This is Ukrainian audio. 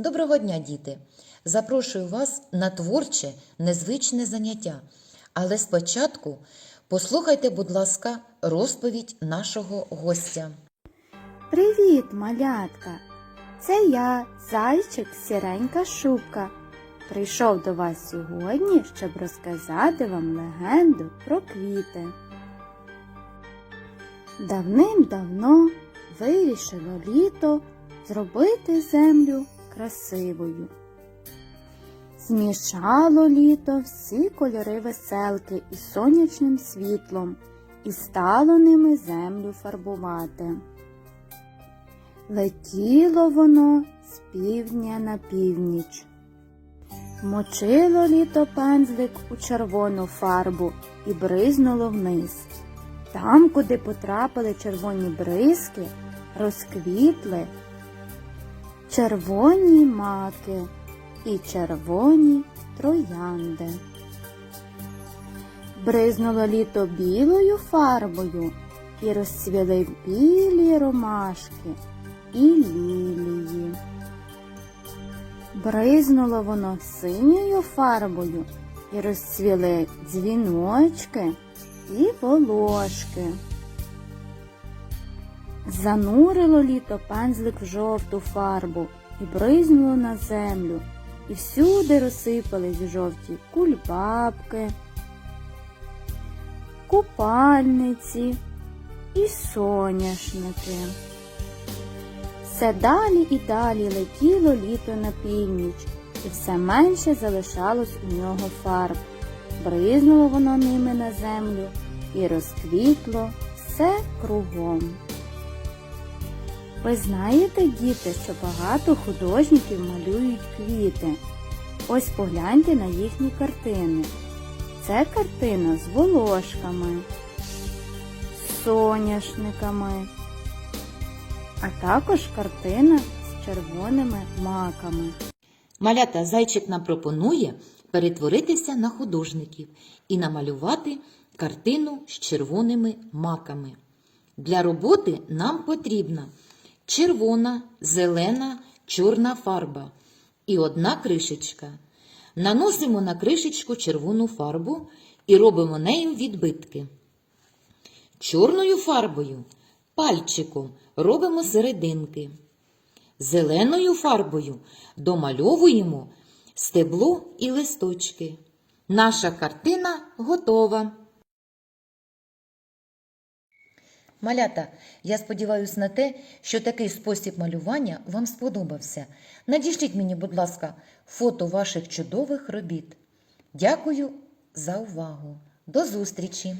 Доброго дня, діти! Запрошую вас на творче, незвичне заняття. Але спочатку послухайте, будь ласка, розповідь нашого гостя. Привіт, малятка! Це я, зайчик сіренька шубка. Прийшов до вас сьогодні, щоб розказати вам легенду про квіти. Давним-давно вирішило літо зробити землю красивою. Змішало літо всі кольори веселки із сонячним світлом і стало ними землю фарбувати. Летіло воно з півдня на північ. Мочило літо пензлик у червону фарбу і бризнуло вниз. Там, куди потрапили червоні бризки, розквітли червоні маки і червоні троянди. Бризнуло літо білою фарбою і розцвіли білі ромашки і лілії. Бризнуло воно синьою фарбою і розцвіли дзвіночки і волошки. Занурило літо пензлик в жовту фарбу і бризнуло на землю, і всюди розсипались жовті кульбабки, купальниці і соняшники. Все далі і далі летіло літо на північ, і все менше залишалось у нього фарб. Бризнуло воно ними на землю і розквітло все кругом. Ви знаєте, діти, що багато художників малюють квіти. Ось погляньте на їхні картини. Це картина з волошками, з соняшниками, а також картина з червоними маками. Малята зайчик нам пропонує перетворитися на художників і намалювати картину з червоними маками. Для роботи нам потрібна червона, зелена, чорна фарба і одна кришечка. Наносимо на кришечку червону фарбу і робимо нею відбитки. Чорною фарбою пальчиком робимо серединки. Зеленою фарбою домальовуємо стебло і листочки. Наша картина готова. Малята, я сподіваюся на те, що такий спосіб малювання вам сподобався. Надішліть мені, будь ласка, фото ваших чудових робіт. Дякую за увагу. До зустрічі!